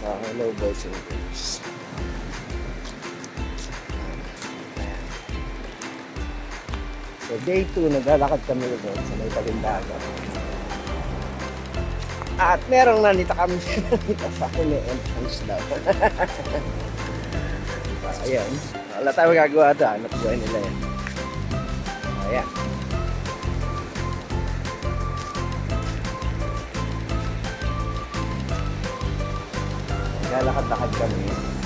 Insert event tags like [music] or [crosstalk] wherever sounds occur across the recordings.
sa low boys and girls. So day 2, naglalakad kami doon sa may talindagan. At merong nanita kami [laughs] nanita sa akin may entrance daw. [laughs] Ayan. Wala tayo gagawa doon. Hanap buhay nila yan. Ayan. Naglalakad-lakad kami.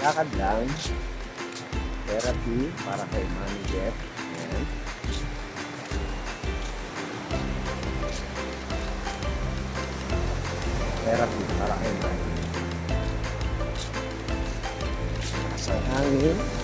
Lakad lang. Therapy para kay Mami Jeff. Ayan. Therapy para kay Mami. Sa hangin.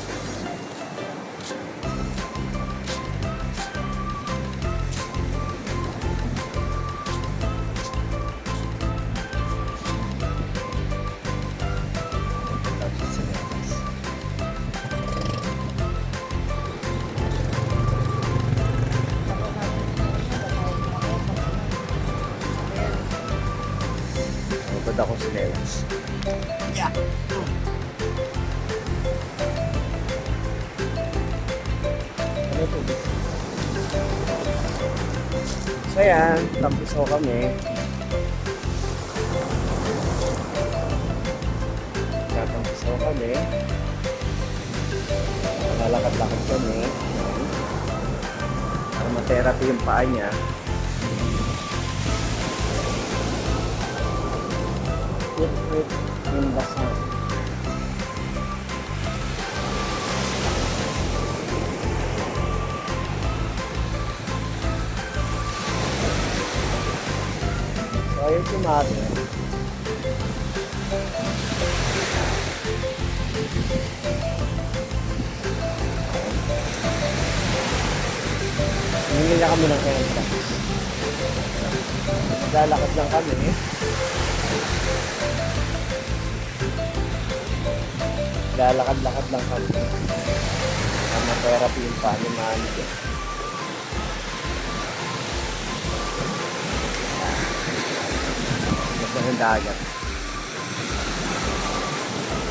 Mabad ako sa Lelas. Yeah. Ano ito? So yan, tapos ako kami. Tatapos ako kami. Lalakad-lakad kami. Para ma-therapy yung paa niya. In the sun. So, ayun si mother. Hindi na kami ng entrance. Lalakad lang kami. Lalakad-lakad lang kami. Ang therapy yung paano manager. Basta ng dagat.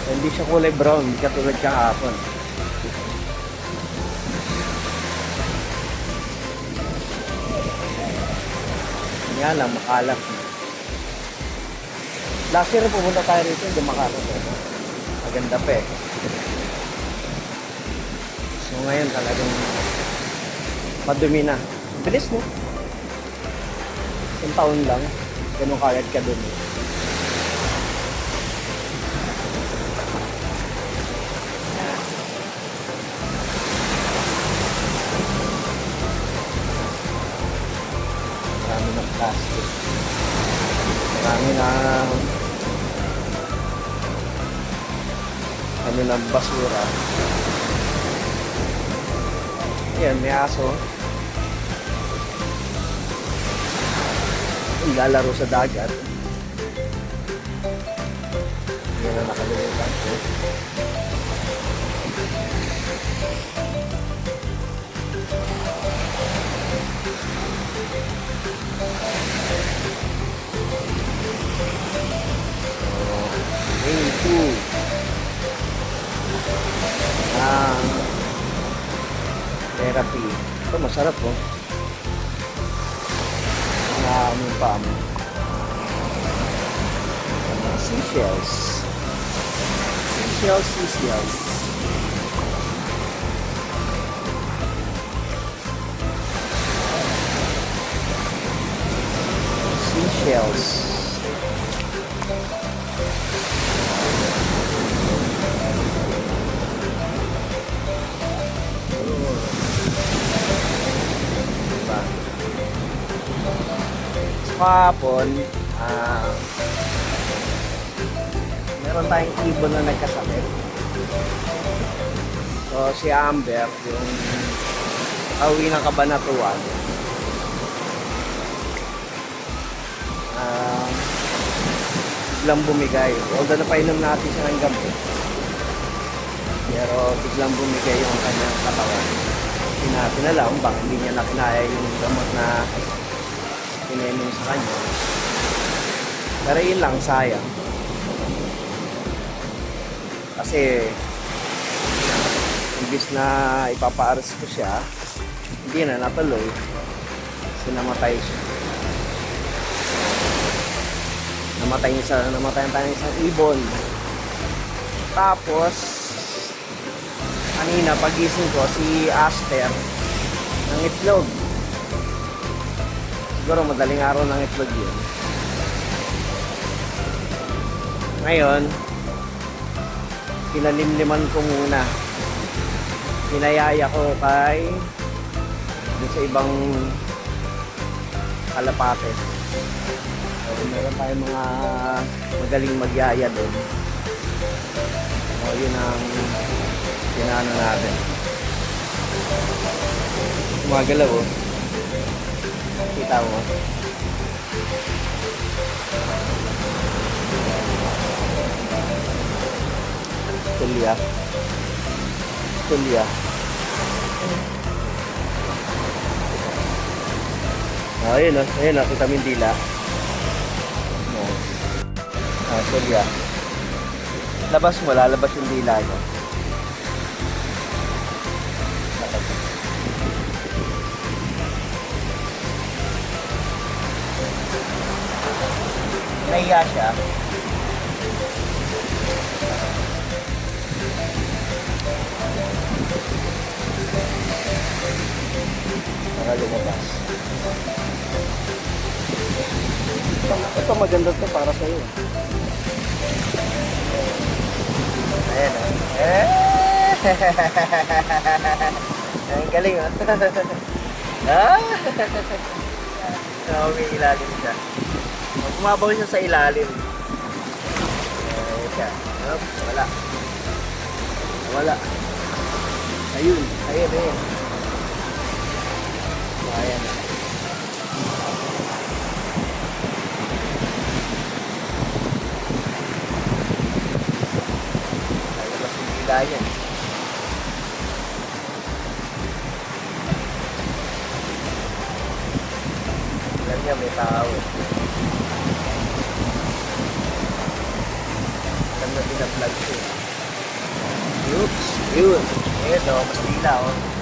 Hindi siya kulay brown, katulad kahapon. Nga lang, makalat. Last year pumunta tayo rito, hindi makalat. Maganda pa eh. So ngayon talagang madumi na. Bilis mo. Isang taon lang. Ganun kagad ka dun. Ano ng basura. Yan, may aso. Lalaro sa dagat. Yan ang nakalimutan ko. Thank you. Ah, therapy. Ito masarap oh. Na yung paa mo. Mga seashells. Seashells, seashells. shells. Kahapon, ah, meron tayong ibon na nagkasakit. So, si Amber, yung awi ng kabanatuan, ah, biglang bumigay. Although napainom natin siya ng gamot, pero biglang bumigay yung kanyang katawan. Hindi natin alam, baka hindi niya nakinaya yung gamot na pinainom sa kanya. Pero yun lang, sayang. Kasi, imbis na ipapaaras ko siya, hindi na natuloy. Kasi namatay siya. Namatay isa, namatay tayo ng isang ibon. Tapos, kanina pagising ko, si Aster, ng itlog. Siguro madaling araw ng itlog yun. Ngayon, pinalimliman ko muna. Pinayaya ko kay dun sa ibang kalapate. So, meron tayong mga magaling magyaya doon. So, yun ang pinano natin. Gumagalaw oh. Kita mo. Tulya. Tulya. Oh, ayun oh. Ayun oh. Kita mo dila. Oh. Ah, tulya. Labas mo. Lalabas yung dila niya. Nahiya siya. Para lumabas. Ito, maganda to para sa iyo. Ayan ah. Eh! [laughs] Ang galing ah. [laughs] ah! [laughs] So, may ilalim siya. Pag Bumabaw siya sa ilalim. Ayan siya. Yup, wala. Wala. Ayun. Ayun, ayun. So, ayan. Lalabas yung dila niya. Alam niya may tao. Alam binablog siya. Oops! Yun! Ayun o, mas dila o. Ay.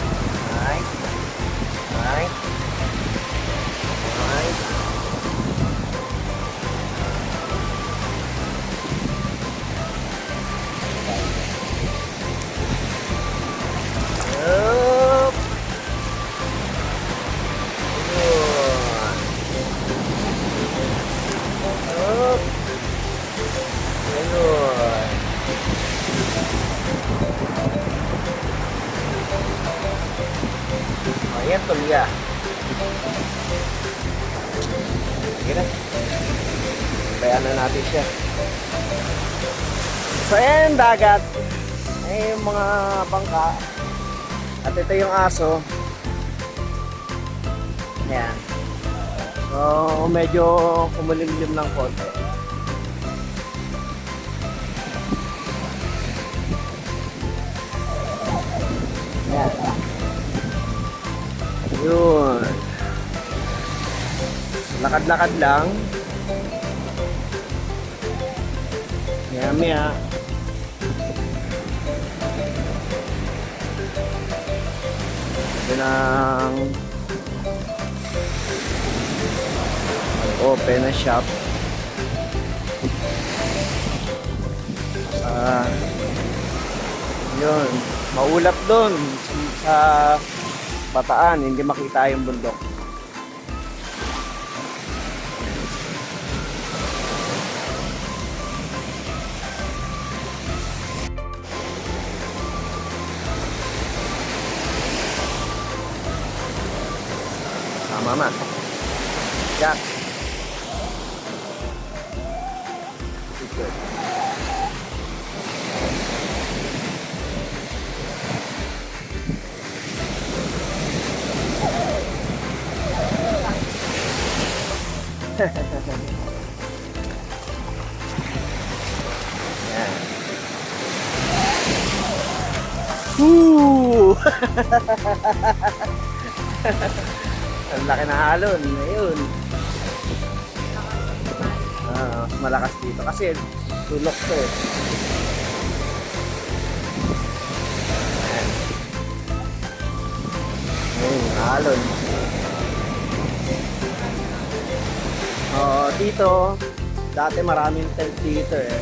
Tulya. Sige na. Bayan na natin siya. So, ayan, dagat. Ay, yung mga bangka. At ito yung aso. Ayan. So, medyo kumulimlim ng konti. Lakad-lakad lang. Maya maya. Ito ng open na shop. Ah, yun. Maulap doon sa bataan, hindi makita yung bundok. Ah, mama. Jack. Good. Yan. Ang laki na halon. Ayun. Ah, malakas dito kasi tulok to eh. Ayan. Ayun, halon. Oo, dito, dati maraming tent dito eh.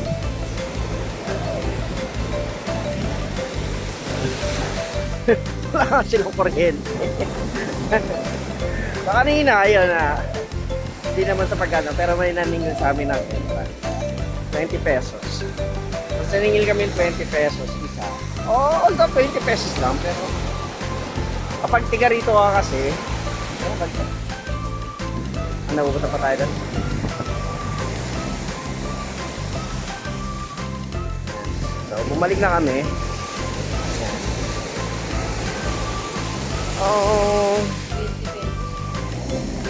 [laughs] Wala silang kuryente. [laughs] so, kanina, ayun na. Hindi naman sa pagkano, pero may naningil sa amin ng entrance. 20 pesos. Tapos naningil kami ng 20 pesos isa. Oo, oh, although 20 pesos lang, pero kapag tiga rito ka kasi, ano ba? Pupunta pa tayo doon? So, bumalik na kami. Ayan.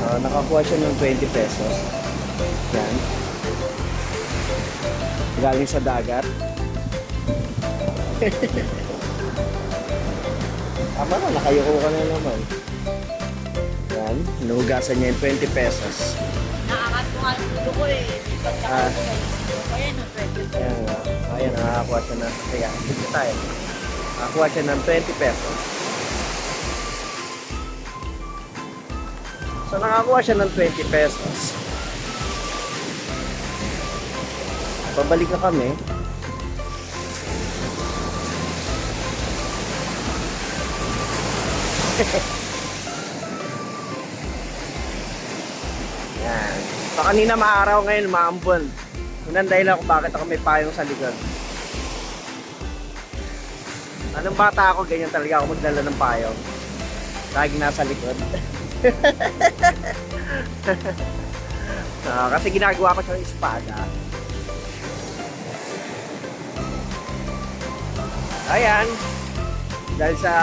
Ah, nakakuha siya ng 20 pesos. Yan. Galing sa dagat. [laughs] Tama na, nakayuko ka na naman. Yan, hinuhugasan niya yung 20 pesos. Nakakatuwa ang ulo ko eh. Ah. Pagkakatuwa ko yan, ang 20 pesos. Ayan. Ayan, siya ng... Ayan, dito tayo. Nakakuha siya ng 20 pesos. So, nakakuha siya ng 20 pesos. Pabalik na kami. [laughs] Yan. So, kanina maaraw ngayon, maambon. Yun ang dahilan kung bakit ako may payong sa likod. Anong bata ako, ganyan talaga ako magdala ng payong. Lagi nasa likod. [laughs] [laughs] Ah, kasi ginagawa ko siyang espada. Ayan. Dahil sa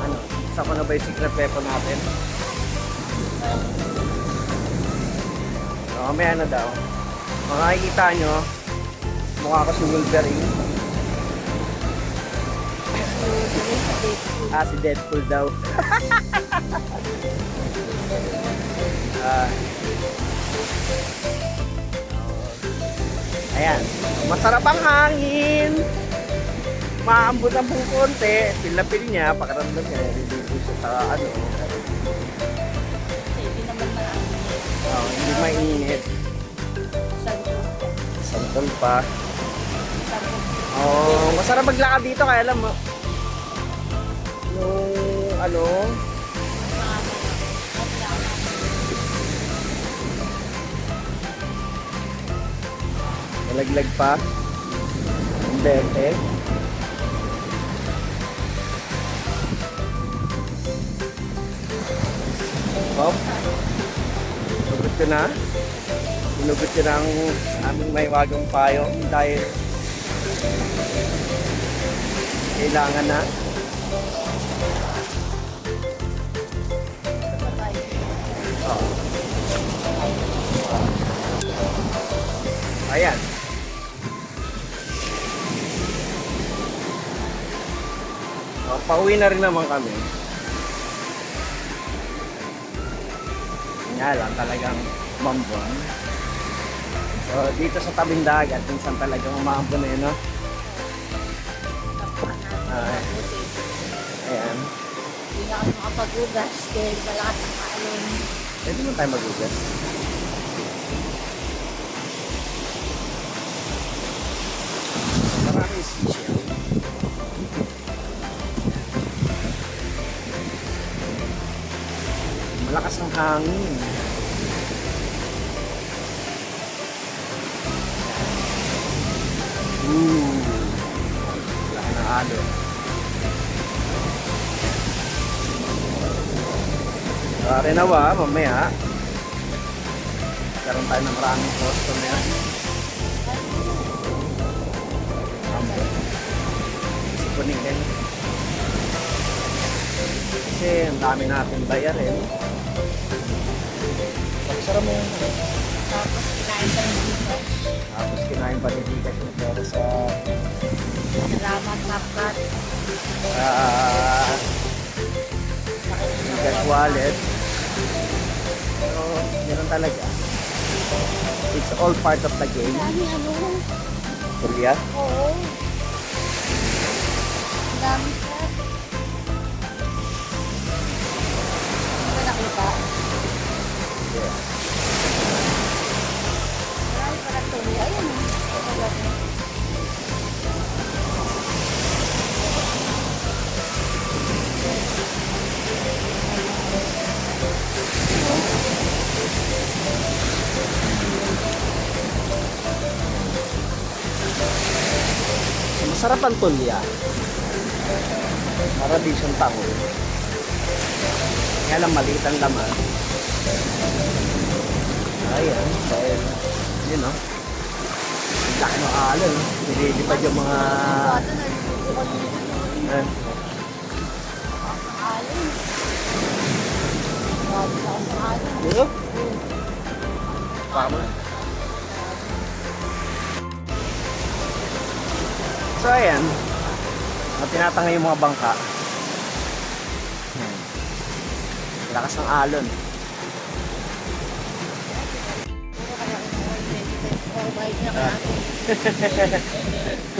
ano, sa ko na ba yung secret natin? So, may ano daw. Makikita nyo, mukha ko si Wolverine. Ah, si Deadpool daw. ah. Ayan. Masarap ang hangin. Maambot ang pong konti. Pilapil niya, pakaramdam niya. Nililigo siya sa ano. Hindi naman marami. Oh, hindi mainit. Santol pa. ko, Oh, masarap maglakad dito kaya alam mo. Ano, nalaglag pa. Ang bente. Hop. Sugot ko na. Sinugot ko na ang aming may wagong payo dahil kailangan na. Ayan. Oh, pauwi na rin naman kami. Nga lang talagang mambon. So, dito sa tabing dagat, minsan talagang umambon na yun, no? Ah. Ayan. Hindi na kami makapag-ugas dahil malakas ang alon. Pwede mo tayo magugas. Malakas ang hangin. Ooh. Laki ng alon. Pare nawa, mamaya. Karoon tayo ng maraming customer. Si Kuningin. Kasi ang dami natin bayarin. Pagsara mo yun. Tapos kinain ka ng dito. Tapos kinain pa ni Gcash yung pera sa Salamat, Kapkat. sa Gcash wallet. Pero ganun talaga. It's all part of the game. Dami ano. Julia? Oo. Dami ka. Hindi ka nakita. Yeah. Marami pa ng tuloy. Ayan. oh. Masarap ang tulya. Para di siyang tango. Kaya lang maliit ang laman. Ayan, dahil, yun no. Ang laki ng alon. Nililipad yung mga... Ko dito. Tama. So ayan, at tinatangay yung mga bangka. Lakas ng alon. [laughs]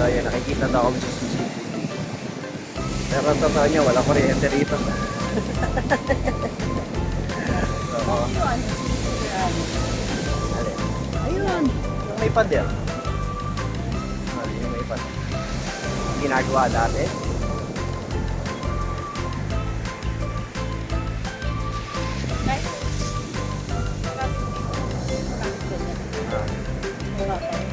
So ayan, nakikita daw kami sa CCTV. Pero ang totoo niya, wala kuryente rito. [laughs] so? Ayun, may pader. Ginagawa dati. Sakay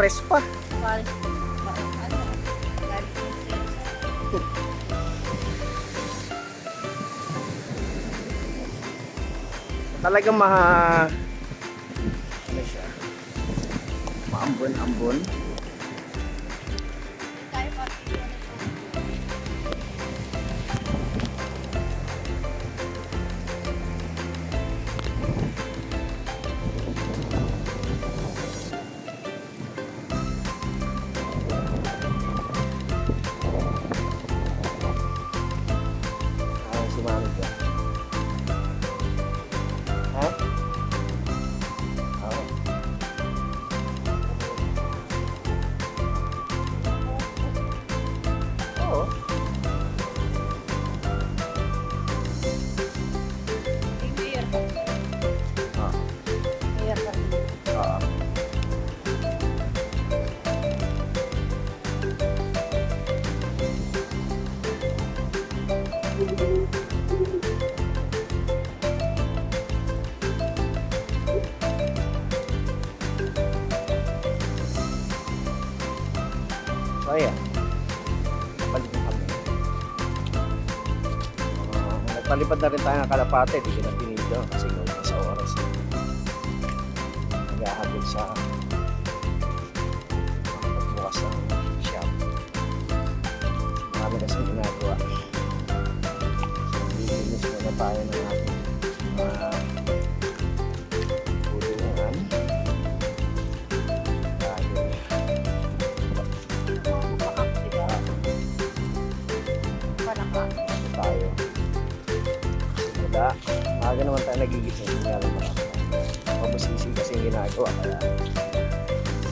Pares pa. Pares. Bakit ano? Talagang maha... Ano siya? Maambon-ambon. Nagpalipad na rin tayo ng kalapate, di ko na pinito kasi kung sa oras. Naghahabol sa pagbukas ng shop. Marami kasing ginagawa. Lilinis muna tayo ng ating naman tayo nagigising. Hindi alam mo. Mabusisi kasi yung ginagawa. Kaya,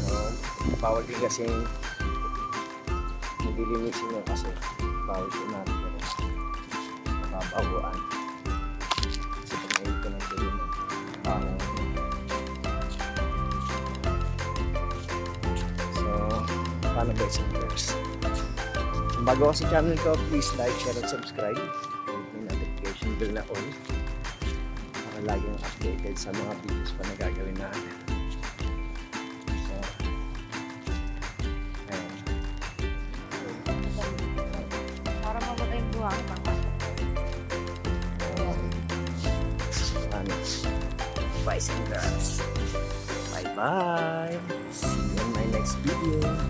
um, bawal din kasi hindi linisin kasi bawal po natin yun. Mababaguan. Kasi pag nahin ko ng dilim, parang So, paano ba isang verse? Bago ka sa channel ko, please like, share, and subscribe. Click yung notification bell na on para laging updated sa mga videos pa na gagawin natin.